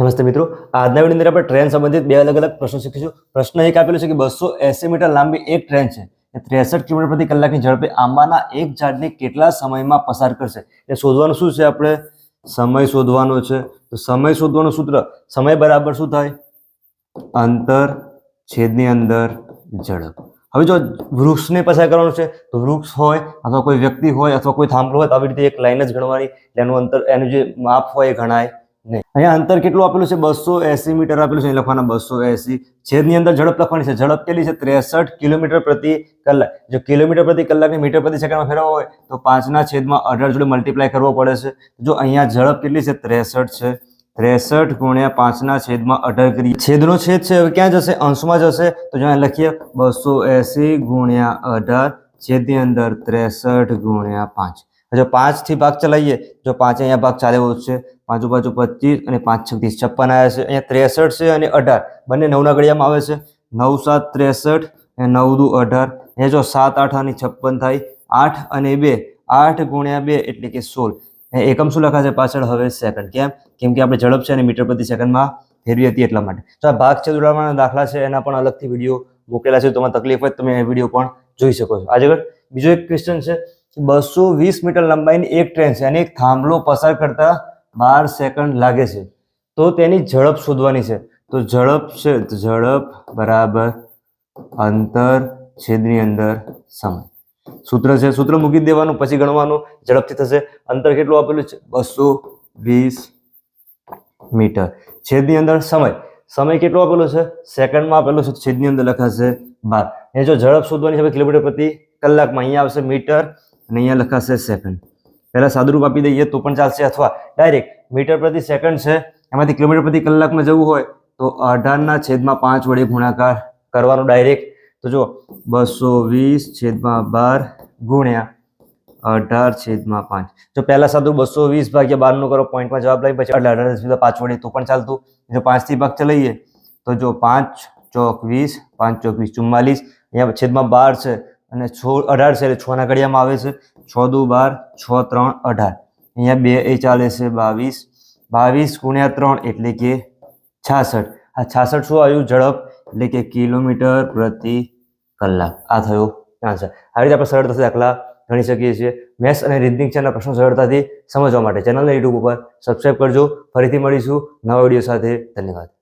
નમસ્તે મિત્રો. આજના વિડીયોની અંદર આપણે ટ્રેન સંબંધિત બે અલગ અલગ પ્રશ્નો શીખીશું. પ્રશ્ન એક આપેલો છે કે બસો એસી મીટર લાંબી એક ટ્રેન છે. એ ત્રેસઠ કિલોમીટર પ્રતિ કલાકની ઝડપે આંબાના એક ઝાડને કેટલા સમયમાં પસાર કરશે? એ શોધવાનું શું છે આપણે? સમય શોધવાનો છે. તો સમય શોધવાનું સૂત્ર સમય બરાબર શું થાય? અંતર છેદની અંદર ઝડપ. હવે જો વૃક્ષને પસાર કરવાનું છે, તો વૃક્ષ હોય અથવા કોઈ વ્યક્તિ હોય અથવા કોઈ થાંભલો હોય, તો આવી રીતે એક લાઈન જ ગણવાની. એનું અંતર, એનું જે માપ હોય એ ગણાય. નહીં. અહીંયા અંતર કેટલું આપેલું છે? બસો એસી મીટર આપેલું છે. અહીં લખવાના બસો એસી. છેદની અંદર ઝડપ લખવાની છે. ઝડપ કેટલી છે? ત્રેસઠ કિલોમીટર પ્રતિ કલાક. જો કિલોમીટર પ્રતિ કલાકને મીટર પ્રતિ સેકન્ડમાં ફેરવવા હોય, તો પાંચના છેદમાં અઢાર જોડે મલ્ટીપ્લાય કરવો પડે છે. જો અહીંયા ઝડપ કેટલી છે? ત્રેસઠ છે. ત્રેસઠ ગુણ્યા પાંચના છેદમાં અઢાર કરીએ. છેદનો છેદ છે, હવે ક્યાં જશે? અંશમાં જશે. તો જો અહીંયા લખીએ, બસો એસી ગુણ્યા અઢાર, છેદની અંદર ત્રેસઠ ગુણ્યા પાંચ. જો પાંચથી ભાગ ચલાવીએ, જો પાંચ અહીંયા ભાગ ચાલે એવો છે પાછું પચીસ અને પાંચ છત્રીસ છપ્પન આવ્યા છે. અહીંયા ત્રેસઠ છે અને અઢાર. બંને નવના ઘડિયામાં આવે છે. નવ સાત ત્રેસઠ અને નવ દુ અઢાર. અહીંયા જો સાત, આઠ અને છપ્પન થાય, આઠ અને બે, આઠ ગુણ્યા બે એટલે કે સોળ. એ એકમ શું લખાશે? પાછળ હવે સેકન્ડ કેમ? કેમ કે આપણે ઝડપ છે અને મીટર પ્રતિ સેકન્ડમાં ફેરવી હતી એટલા માટે. તો આ ભાગ છે જોડાવાના દાખલા છે, એના પણ અલગથી વીડિયો મૂકેલા છે. તમારે તકલીફ હોય તમે એ વીડિયો પણ જોઈ શકો છો. આજે બીજો એક ક્વેશ્ચન છે. બસો વીસ મીટર લંબાઈની એક ટ્રેન છે અને એક થાંભલો પસાર કરતા બાર સેકન્ડ લાગે છે. તો તેની ઝડપ શોધવાની છે. તો ઝડપ છે ઝડપ બરાબર અંતર છેદની અંદર સમય. સૂત્ર છે, સૂત્ર મૂકી દેવાનું, પછી ગણવાનું, ઝડપથી થશે. અંતર કેટલું આપેલું છે? બસો વીસ મીટર. છેદની અંદર સમય. સમય કેટલો આપેલો છે? સેકન્ડમાં આપેલો છે. છેદની અંદર લખાશે બાર. એ જો ઝડપ શોધવાની છે કિલોમીટર પ્રતિ કલાકમાં અહીંયા આવશે મીટર. અને અહીંયા લખાશે સેકન્ડ પહેલાં સાદુરૂપ આપી દઈએ તો પણ ચાલશે અથવા ડાયરેક્ટ મીટર પ્રતિ સેકન્ડ છે. એમાંથી કિલોમીટર પ્રતિ કલાકમાં જવું હોય તો અઢારના છેદમાં પાંચ વડે ગુણાકાર કરવાનો ડાયરેક્ટ તો જો બસો વીસ છેદમાં બાર ગુણ્યા અઢાર છેદમાં પાંચ. જો પહેલાં સાદું બસો વીસ ભાગ્યા બારનું કરો, પોઈન્ટમાં જવાબ લઈ, પછી અઢાર સુધી પાંચ વડે તો પણ ચાલતું. જો પાંચથી ભાગ ચલાવીએ તો જો પાંચ ચોક વીસ, પાંચ ચોક વીસ ચુમ્માલીસ, અહીંયા છેદમાં બાર છે. અને છ અઢાર છે એટલે છના ઘડિયામાં આવે છે. છ દુ બાર, છ ત્રણ, અઢાર. અહીંયા બે એ ચાલે છે બાવીસ. બાવીસ ગુણ્યા ત્રણ એટલે કે છાસઠ. આ છાસઠ શું આવ્યું? ઝડપ. એટલે કે કિલોમીટર પ્રતિ કલાક. આ થયો આન્સર આવી રીતે આપણે સરળતાથી દાખલા ગણી શકીએ છીએ. મેથ્સ અને રીઝનિંગ ચેનલ પ્રશ્નો સરળતાથી સમજવા માટે ચેનલને યુટ્યુબ ઉપર સબસ્ક્રાઈબ કરજો. ફરીથી મળીશું નવા વીડિયો સાથે. ધન્યવાદ.